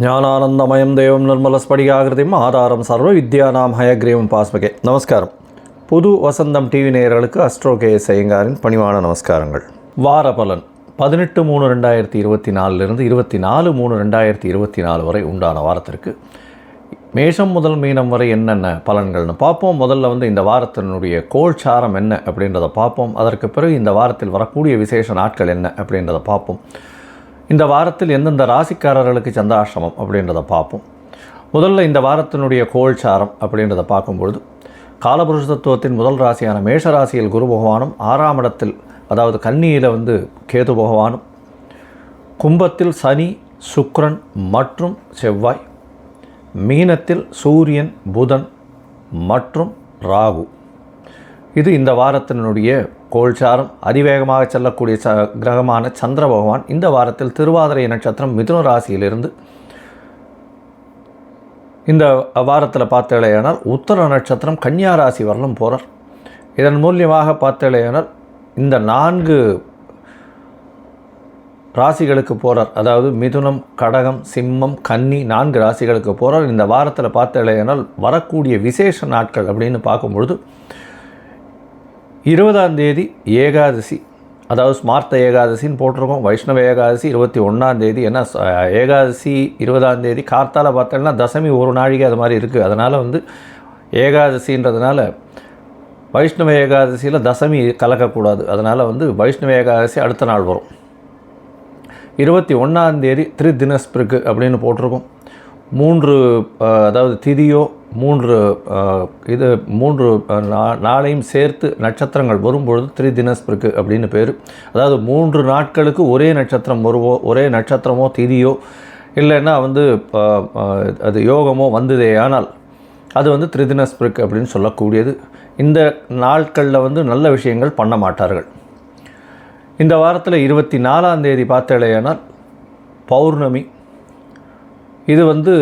జ్ఞానానందమయం దేవం నిర్మలస్ఫடிகாகிருதியும் ஆதாரம் சர்வ வித்யா நாம் ஹயக்ரீவம் பாஸ்பகே நமஸ்காரம். புது வசந்தம் டிவி நேயர்களுக்கு அஸ்ட்ரோ கே பணிவான நமஸ்காரங்கள். வார பலன். பதினெட்டு மூணு ரெண்டாயிரத்தி இருபத்தி நாலுலேருந்து இருபத்தி நாலு மூணு ரெண்டாயிரத்தி இருபத்தி நாலு வரை உண்டான வாரத்திற்கு. மேஷம் முதல் மீனம் வரை என்னென்ன பலன்கள்னு பார்ப்போம். முதல்ல வந்து இந்த வாரத்தினுடைய கோல்சாரம் என்ன அப்படின்றத பார்ப்போம். அதற்கு பிறகு இந்த வாரத்தில் வரக்கூடிய விசேஷ நாட்கள் என்ன அப்படின்றத பார்ப்போம். இந்த வாரத்தில் எந்தெந்த ராசிக்காரர்களுக்கு சந்திராஷ்டமம் அப்படின்றத பார்ப்போம். முதல்ல இந்த வாரத்தினுடைய கோல்சாரம் அப்படின்றத பார்க்கும்பொழுது காலபுருஷ தத்துவத்தின் முதல் ராசியான மேஷ ராசியில் குரு பகவானும் ஆறாம் இடத்தில் அதாவது கன்னியில் வந்து கேது பகவானும் கும்பத்தில் சனி சுக்ரன் மற்றும் செவ்வாய் மீனத்தில் சூரியன் புதன் மற்றும் ராகு. இது இந்த வாரத்தினுடைய கோல்சாரம் அதிவேகமாக செல்லக்கூடிய ச கிரகமான சந்திர பகவான் இந்த வாரத்தில் திருவாதிரை நட்சத்திரம் மிதுன ராசியிலிருந்து இந்த வாரத்தில் பார்த்தேலையானால் உத்தர நட்சத்திரம் கன்னியா ராசி வரலும் போகிறார் இதன் மூலியமாக பார்த்தேலையானால் இந்த நான்கு ராசிகளுக்கு போகிறார் அதாவது மிதுனம் கடகம் சிம்மம் கன்னி நான்கு ராசிகளுக்கு போகிறார் இந்த வாரத்தில் பார்த்தேலையானால் வரக்கூடிய விசேஷ நாட்கள் அப்படின்னு பார்க்கும்பொழுது இருபதாம் தேதி ஏகாதசி. அதாவது ஸ்மார்த்த ஏகாதசின்னு போட்டிருக்கோம். வைஷ்ணவ ஏகாதசி இருபத்தி ஒன்றாம் தேதி. ஏன்னா ஏகாதசி இருபதாம் தேதி கார்த்தால பார்த்தோம்னா தசமி ஒரு நாழிகை அது மாதிரி இருக்குது அதனால் வந்து ஏகாதசின்றதுனால வைஷ்ணவ ஏகாதசியில் தசமி கலக்கக்கூடாது. அதனால் வந்து வைஷ்ணவ ஏகாதசி அடுத்த நாள் வரும். இருபத்தி ஒன்றாந்தேதி திரு தினஸ்பிருக்கு அப்படின்னு போட்டிருக்கோம். மூன்று அதாவது திதியோ மூன்று இது மூன்று நா- நாளையும் சேர்த்து நட்சத்திரங்கள் வரும்பொழுது திரு அப்படின்னு பேர். அதாவது மூன்று நாட்களுக்கு ஒரே நட்சத்திரம் வருவோ ஒரே நட்சத்திரமோ திதியோ இல்லைன்னா வந்து அது யோகமோ வந்ததே ஆனால் அது வந்து திரிதினஸ்பிருக்கு அப்படின்னு சொல்லக்கூடியது. இந்த நாட்களில் வந்து நல்ல விஷயங்கள் பண்ண மாட்டார்கள். இந்த வாரத்தில் இருபத்தி நாலாம் தேதி பார்த்தாலேயானால் பௌர்ணமி இது வந்து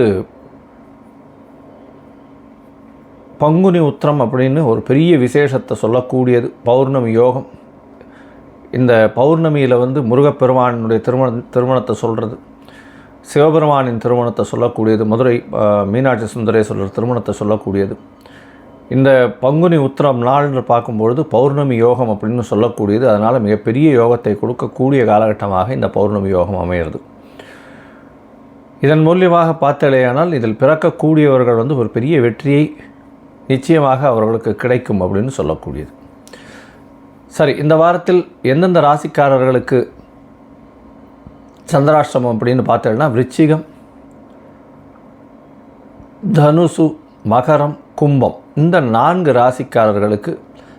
பங்குனி உத்திரம் அப்படின்னு ஒரு பெரிய விசேஷத்தை சொல்லக்கூடியது பௌர்ணமி யோகம். இந்த பௌர்ணமியில் வந்து முருகப்பெருமானுடைய திருமண திருமணத்தை சொல்கிறது சிவபெருமானின் திருமணத்தை சொல்லக்கூடியது மதுரை மீனாட்சி சுந்தரேஸ்வரர் திருமணத்தை சொல்லக்கூடியது. இந்த பங்குனி உத்திரம் நாள்னு பார்க்கும்பொழுது பௌர்ணமி யோகம் அப்படின்னு சொல்லக்கூடியது அதனால் மிகப்பெரிய யோகத்தை கொடுக்கக்கூடிய காலகட்டமாக இந்த பௌர்ணமி யோகம் அமையிறது. இதன் மூலியமாக பார்த்தலையானால் இதில் பிறக்கக்கூடியவர்கள் வந்து ஒரு பெரிய வெற்றியை நிச்சயமாக அவர்களுக்கு கிடைக்கும் அப்படின்னு சொல்லக்கூடியது. சரி இந்த வாரத்தில் எந்தெந்த ராசிக்காரர்களுக்கு சந்திராஷ்டமம் அப்படின்னு பார்த்தோம்னா விருச்சிகம் தனுசு மகரம் கும்பம் இந்த நான்கு ராசிக்காரர்களுக்கு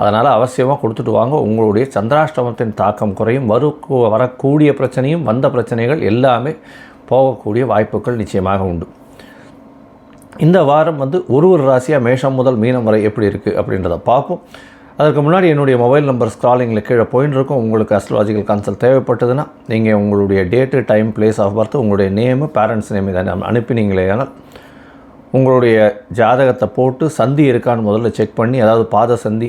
அதனால் அவசியமாக கொடுத்துட்டு வாங்க. உங்களுடைய சந்திராஷ்டமத்தின் தாக்கம் குறையும். வரு வரக்கூடிய பிரச்சனையும் வந்த பிரச்சனைகள் எல்லாமே போகக்கூடிய வாய்ப்புகள் நிச்சயமாக உண்டு. இந்த வாரம் வந்து ஒரு ஒரு ராசியாக மேஷம் முதல் மீனம் வரை எப்படி இருக்குது அப்படின்றத பார்ப்போம். அதற்கு முன்னாடி என்னுடைய மொபைல் நம்பர் ஸ்க்ராலிங்கில் கீழே போயின்னு இருக்கும். உங்களுக்கு அஸ்ட்ராலஜிக்கல் கன்சல்ட் தேவைப்பட்டதுன்னா நீங்கள் உங்களுடைய date time place of birth உங்களுடைய நேமு பேரண்ட்ஸ் நேம் இதை அனுப்பினீங்களே ஆனால் உங்களுடைய ஜாதகத்தை போட்டு சந்தி இருக்கான்னு முதல்ல செக் பண்ணி அதாவது பாத சந்தி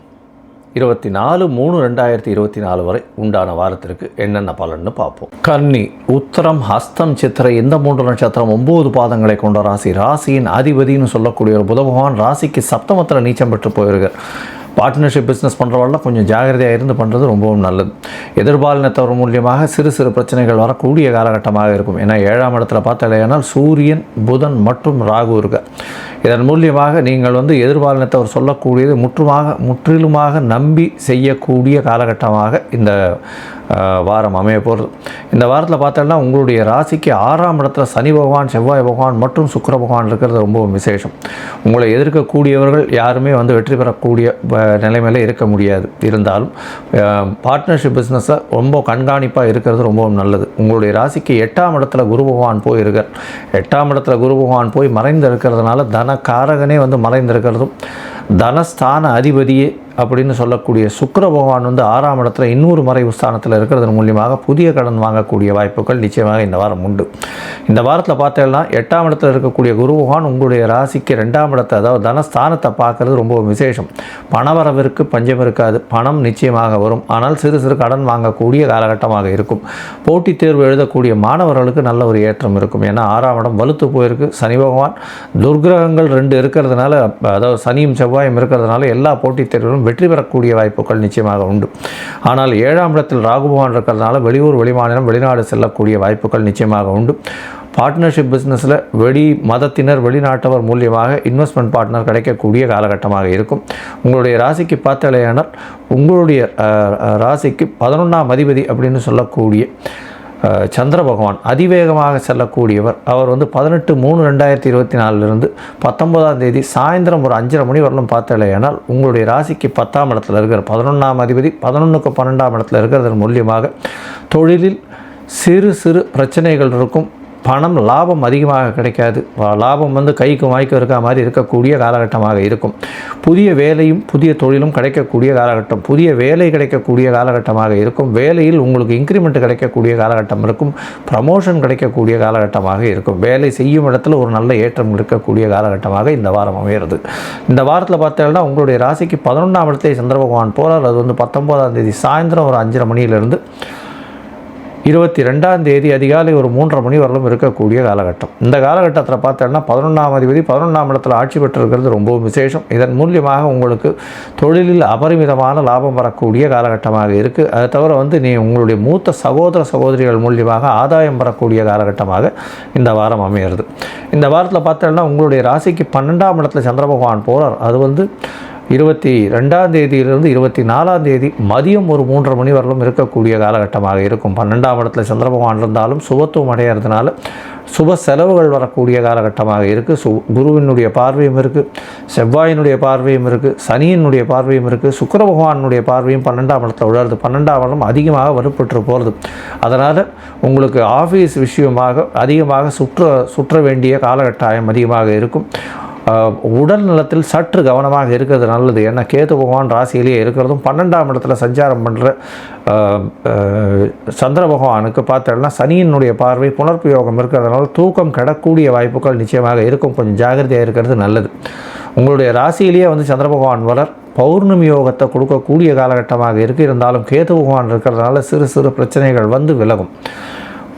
இருபத்தி நாலு மூணு ரெண்டாயிரத்தி இருபத்தி நாலு வரை உண்டான வாரத்திற்கு என்னென்ன பலன்னு பார்ப்போம். கன்னி உத்தரம் ஹஸ்தம் சித்திரை இந்த மூன்று நட்சத்திரம் ஒம்பது பாதங்களை கொண்ட ராசி. ராசியின் அதிபதினு சொல்லக்கூடிய ஒரு புத பகவான் ராசிக்கு சப்தமத்தில் நீச்சம் பெற்று போயிருக்கார் பார்ட்னர்ஷிப் பிஸ்னஸ் பண்ணுறவெல்லாம் கொஞ்சம் ஜாகிரதையாக இருந்து பண்ணுறது ரொம்பவும் நல்லது. எதிர்பாலினத்தவர் மூலியமாக சிறு சிறு பிரச்சனைகள் வரக்கூடிய காலகட்டமாக இருக்கும். ஏன்னா ஏழாம் இடத்துல பார்த்தாலேயானால் சூரியன் புதன் மற்றும் ராகு இருக்கார் இதன் மூலியமாக நீங்கள் வந்து எதிர்பாலினத்தை அவர் சொல்லக்கூடியது முற்றுமாக முற்றிலுமாக நம்பி செய்யக்கூடிய காலகட்டமாக இந்த வாரம் அமைய போகிறது. இந்த வாரத்தில் பார்த்தோம்னா உங்களுடைய ராசிக்கு ஆறாம் இடத்துல சனி பகவான் செவ்வாய் பகவான் மற்றும் சுக்கர பகவான் இருக்கிறது ரொம்ப விசேஷம். உங்களை எதிர்க்கக்கூடியவர்கள் யாருமே வந்து வெற்றி பெறக்கூடிய நிலைமையில் நிலைமையில இருக்க முடியாது. இருந்தாலும் பார்ட்னர்ஷிப் பிஸ்னஸை ரொம்ப கண்காணிப்பாக இருக்கிறது ரொம்பவும் நல்லது. உங்களுடைய ராசிக்கு எட்டாம் இடத்துல குரு பகவான் போய் இருக்கார் எட்டாம் இடத்துல குரு பகவான் போய் மறைந்து இருக்கிறதுனால தன காரகனே வந்து மறைந்திருக்கிறதும் தனஸ்தான அதிபதியே அப்படின்னு சொல்லக்கூடிய சுக்கர பகவான் வந்து ஆறாம் இடத்துல இன்னொரு மறைவு ஸ்தானத்தில் இருக்கிறதன் மூலியமாக புதிய கடன் வாங்கக்கூடிய வாய்ப்புகள் நிச்சயமாக இந்த வாரம் உண்டு. இந்த வாரத்தில் பார்த்தீங்கன்னா எட்டாம் இடத்துல இருக்கக்கூடிய குரு பகவான் உங்களுடைய ராசிக்கு ரெண்டாம் இடத்தை அதாவது தனஸ்தானத்தை பார்க்கறது ரொம்ப விசேஷம். பணவரவிற்கு பஞ்சம் இருக்காது பணம் நிச்சயமாக வரும். ஆனால் சிறு சிறு கடன் வாங்கக்கூடிய காலகட்டமாக இருக்கும். போட்டித் தேர்வு எழுதக்கூடிய மாணவர்களுக்கு நல்ல ஒரு ஏற்றம் இருக்கும். ஏன்னா ஆறாம் இடம் வலுத்து போயிருக்கு. சனி பகவான் துர்கிரகங்கள் ரெண்டு இருக்கிறதுனால அதாவது சனியும் செவ்வாயும் இருக்கிறதுனால எல்லா போட்டித் தேர்விலும் வெற்றி பெறக்கூடிய வாய்ப்புகள் நிச்சயமாக உண்டு. ஆனால் ஏழாம் இடத்தில் ராகுபவான் இருக்கிறதுனால வெளியூர் வெளிமாநிலம் வெளிநாடு செல்லக்கூடிய வாய்ப்புகள் நிச்சயமாக உண்டு. பார்ட்னர்ஷிப் பிஸ்னஸில் வெளி மதத்தினர் வெளிநாட்டவர் மூலியமாக இன்வெஸ்ட்மெண்ட் பார்ட்னர் கிடைக்கக்கூடிய காலகட்டமாக இருக்கும். உங்களுடைய ராசிக்கு பார்த்தாலேயானால் உங்களுடைய ராசிக்கு பதினொன்றாம் அதிபதி அப்படின்னு சொல்லக்கூடிய சந்திர பகவான் அதிவேகமாக செல்லக்கூடியவர். அவர் வந்து பதினெட்டு மூணு ரெண்டாயிரத்தி இருபத்தி நாலுலேருந்து பத்தொன்பதாம் தேதி சாயந்தரம் ஒரு அஞ்சரை மணி வரலும் பார்த்தலையானால் உங்களுடைய ராசிக்கு பத்தாம் இடத்துல இருக்கிற பதினொன்றாம் அதிபதி பதினொன்றுக்கு பன்னெண்டாம் இடத்துல இருக்கிறதன் மூலியமாக தொழிலில் சிறு சிறு பிரச்சனைகள் இருக்கும். பணம் லாபம் அதிகமாக கிடைக்காது. லாபம் வந்து கைக்கு வாய்க்கு இருக்க மாதிரி இருக்கக்கூடிய காலகட்டமாக இருக்கும். புதிய வேலையும் புதிய தொழிலும் கிடைக்கக்கூடிய காலகட்டம். புதிய வேலை கிடைக்கக்கூடிய காலகட்டமாக இருக்கும். வேலையில் உங்களுக்கு இன்க்ரிமெண்ட் கிடைக்கக்கூடிய காலகட்டம் இருக்கும். ப்ரமோஷன் கிடைக்கக்கூடிய காலகட்டமாக இருக்கும். வேலை செய்யும் இடத்துல ஒரு நல்ல ஏற்றம் இருக்கக்கூடிய காலகட்டமாக இந்த வாரம் அமையிறது இந்த வாரத்தில் பார்த்தீங்கன்னா உங்களுடைய ராசிக்கு பதினொன்றாம் இடத்தை சந்திர பகவான் போகிறார் அது வந்து பத்தொம்போதாம் தேதி சாயந்தரம் ஒரு அஞ்சரை மணியிலிருந்து இருபத்தி ரெண்டாம் தேதி அதிகாலை ஒரு மூன்றரை மணி வரலும் இருக்கக்கூடிய காலகட்டம். இந்த காலகட்டத்தில் பார்த்தோன்னா பதினொன்றாம் அதிபதி பதினொன்றாம் இடத்தில் ஆட்சி பெற்றிருக்கிறது ரொம்பவும் விசேஷம். இதன் மூலியமாக உங்களுக்கு தொழிலில் அபரிமிதமான லாபம் வரக்கூடிய காலகட்டமாக இருக்குது அதை தவிர வந்து நீ உங்களுடைய மூத்த சகோதர சகோதரிகள் மூலியமாக ஆதாயம் பெறக்கூடிய காலகட்டமாக இந்த வாரம் அமையிறது. இந்த வாரத்தில் பார்த்தோன்னா உங்களுடைய ராசிக்கு பன்னெண்டாம் இடத்துல சந்திர பகவான் போகிறார் அது வந்து இருபத்தி ரெண்டாம் தேதியிலிருந்து இருபத்தி நாலாம் தேதி மதியம் ஒரு மூன்றரை மணி வரலும் இருக்கக்கூடிய காலகட்டமாக இருக்கும். பன்னெண்டாம் இடத்துல சந்திர பகவான் இருந்தாலும் சுபத்துவம் அடையிறதுனால சுப செலவுகள் வரக்கூடிய காலகட்டமாக இருக்குது சு குருவினுடைய பார்வையும் இருக்குது செவ்வாயினுடைய பார்வையும் இருக்குது சனியினுடைய பார்வையும் இருக்குது சுக்கர பகவானுடைய பார்வையும் பன்னெண்டாம் இடத்துல உழருது. பன்னெண்டாம் இடம் அதிகமாக வலுப்பெற்று போகிறது அதனால் உங்களுக்கு ஆஃபீஸ் விஷயமாக அதிகமாக சுற்ற சுற்ற வேண்டிய காலகட்டாயம் அதிகமாக இருக்கும். உடல் நலத்தில் சற்று கவனமாக இருக்கிறது நல்லது. ஏன்னா கேது பகவான் ராசியிலேயே இருக்கிறதும் பன்னெண்டாம் இடத்துல சஞ்சாரம் பண்ணுற சந்திர பகவானுக்கு பார்த்தோம்னா சனியினுடைய பார்வை புனர்பியோகம் இருக்கிறதுனால தூக்கம் கிடக்கூடிய வாய்ப்புகள் நிச்சயமாக இருக்கும். கொஞ்சம் ஜாகிரதையாக இருக்கிறது நல்லது. உங்களுடைய ராசியிலேயே வந்து சந்திர பகவான் வளர் பௌர்ணமி யோகத்தை கொடுக்கக்கூடிய காலகட்டமாக இருக்குது இருந்தாலும் கேது பகவான் இருக்கிறதுனால சிறு சிறு பிரச்சனைகள் வந்து விலகும்.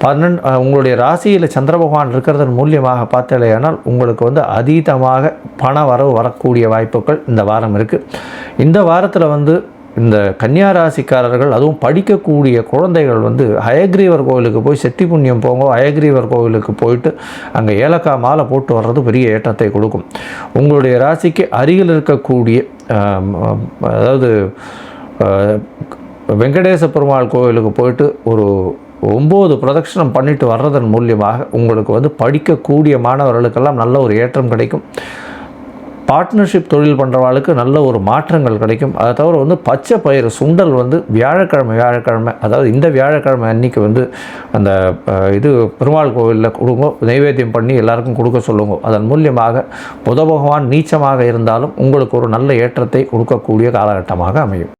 பன்னெண்டு உங்களுடைய ராசியில் சந்திர பகவான் இருக்கிறதன் மூலியமாக பார்த்தலையானால் உங்களுக்கு வந்து அதீதமாக பண வரவு வரக்கூடிய வாய்ப்புகள் இந்த வாரம் இருக்குது இந்த வாரத்தில் வந்து இந்த கன்னியா ராசிக்காரர்கள் அதுவும் படிக்கக்கூடிய குழந்தைகள் வந்து அயக்ரீவர் கோவிலுக்கு போய் செட்டி புண்ணியம் போங்க அயக்ரீவர் கோவிலுக்கு போயிட்டு அங்கே ஏலக்காய் மாலை போட்டு வர்றது பெரிய ஏற்றத்தை கொடுக்கும். உங்களுடைய ராசிக்கு அருகில் இருக்கக்கூடிய அதாவது வெங்கடேச பெருமாள் கோவிலுக்கு போயிட்டு ஒரு ஒம்பது பிரதட்சணம் பண்ணிட்டு வர்றதன் மூலியமாக உங்களுக்கு வந்து படிக்கக்கூடிய மாணவர்களுக்கெல்லாம் நல்ல ஒரு ஏற்றம் கிடைக்கும். பார்ட்னர்ஷிப் தொழில் பண்ணுறவாளுக்கு நல்ல ஒரு மாற்றங்கள் கிடைக்கும். அதை தவிர வந்து பச்சை பயிறு சுண்டல் வந்து வியாழக்கிழமை வியாழக்கிழமை அதாவது இந்த வியாழக்கிழமை அன்னைக்கு வந்து அந்த இது பெருமாள் கோவிலில் கொடுங்க நைவேத்தியம் பண்ணி எல்லாருக்கும் கொடுக்க சொல்லுங்க. அதன் மூலியமாக புத பகவான் நீச்சமாக இருந்தாலும் உங்களுக்கு ஒரு நல்ல ஏற்றத்தை கொடுக்கக்கூடிய காலகட்டமாக அமையும்.